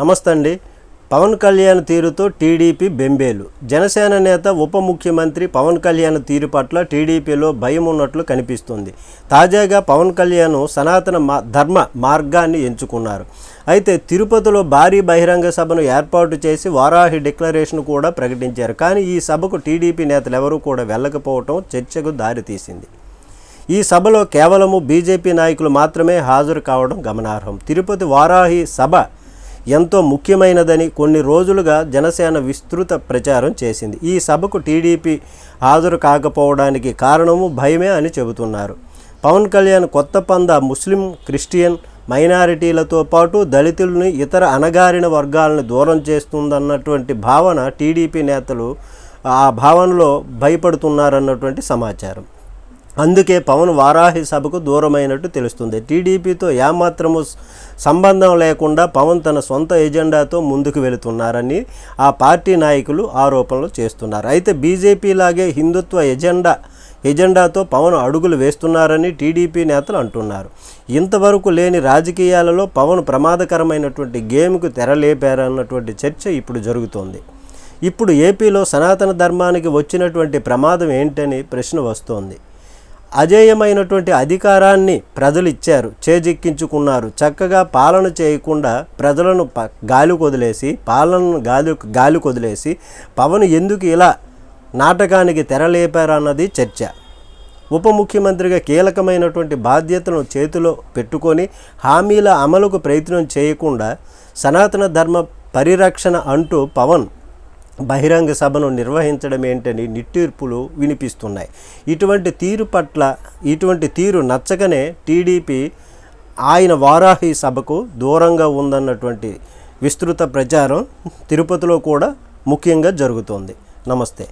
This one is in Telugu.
నమస్తే అండి పవన్ కళ్యాణ్ తీరుతో టీడీపీ బెంబేలు. జనసేన నేత ఉప ముఖ్యమంత్రి పవన్ కళ్యాణ్ తీరు పట్ల టీడీపీలో భయం ఉన్నట్లు కనిపిస్తుంది. తాజాగా పవన్ కళ్యాణ్ సనాతన మా ధర్మ మార్గాన్ని ఎంచుకున్నారు. అయితే తిరుపతిలో భారీ బహిరంగ సభను ఏర్పాటు చేసి వారాహి డిక్లరేషన్ కూడా ప్రకటించారు. కానీ ఈ సభకు టీడీపీ నేతలు ఎవరూ కూడా వెళ్ళకపోవటం చర్చకు దారితీసింది ఈ సభలో కేవలము బీజేపీ నాయకులు మాత్రమే హాజరు కావడం గమనార్హం. తిరుపతి వారాహి సభ ఎంతో ముఖ్యమైనదని కొన్ని రోజులుగా జనసేన విస్తృత ప్రచారం చేసింది. ఈ సభకు టీడీపీ హాజరు కాకపోవడానికి కారణము భయమే అని చెబుతున్నారు. పవన్ కళ్యాణ్ కొత్త పంద ముస్లిం క్రిస్టియన్ మైనారిటీలతో పాటు దళితులను ఇతర అణగారిన వర్గాలను దూరం చేస్తుందన్నటువంటి భావన టీడీపీ నేతలు ఆ భావనలో భయపడుతున్నారన్నటువంటి సమాచారం. అందుకే పవన్ వారాహి సభకు దూరమైనట్టు తెలుస్తుంది. టీడీపీతో ఏమాత్రము సంబంధం లేకుండా పవన్ తన సొంత ఎజెండాతో ముందుకు వెళుతున్నారని ఆ పార్టీ నాయకులు ఆరోపణలు చేస్తున్నారు. అయితే బీజేపీ లాగే హిందుత్వ ఎజెండా ఎజెండాతో పవన్ అడుగులు వేస్తున్నారని టీడీపీ నేతలు అంటున్నారు. ఇంతవరకు లేని రాజకీయాలలో పవన్ ప్రమాదకరమైనటువంటి గేమ్కు తెరలేపారన్నటువంటి చర్చ ఇప్పుడు జరుగుతోంది. ఇప్పుడు ఏపీలో సనాతన ధర్మానికి వచ్చినటువంటి ప్రమాదం ఏంటని ప్రశ్న వస్తోంది. అజేయమైనటువంటి అధికారాన్ని ప్రజలు ఇచ్చారు చేజిక్కించుకున్నారు. చక్కగా పాలన చేయకుండా ప్రజలను ప గాలి కొదిలేసి పాలనను గాలి గాలి కొదిలేసి పవన్ ఎందుకు ఇలా నాటకానికి తెరలేపారన్నది చర్చ. ఉప ముఖ్యమంత్రిగా కీలకమైనటువంటి బాధ్యతను చేతిలో పెట్టుకొని హామీల అమలుకు ప్రయత్నం చేయకుండా సనాతన ధర్మ పరిరక్షణ అంటూ పవన్ బహిరంగ సభను నిర్వహించడం ఏంటని నిట్టూర్పులు వినిపిస్తున్నాయి. ఇటువంటి తీరు పట్ల ఇటువంటి తీరు నచ్చకనే టీడీపీ ఆయన వారాహి సభకు దూరంగా ఉందన్నటువంటి విస్తృత ప్రచారం తిరుపతిలో కూడా ముఖ్యంగా జరుగుతోంది. నమస్తే.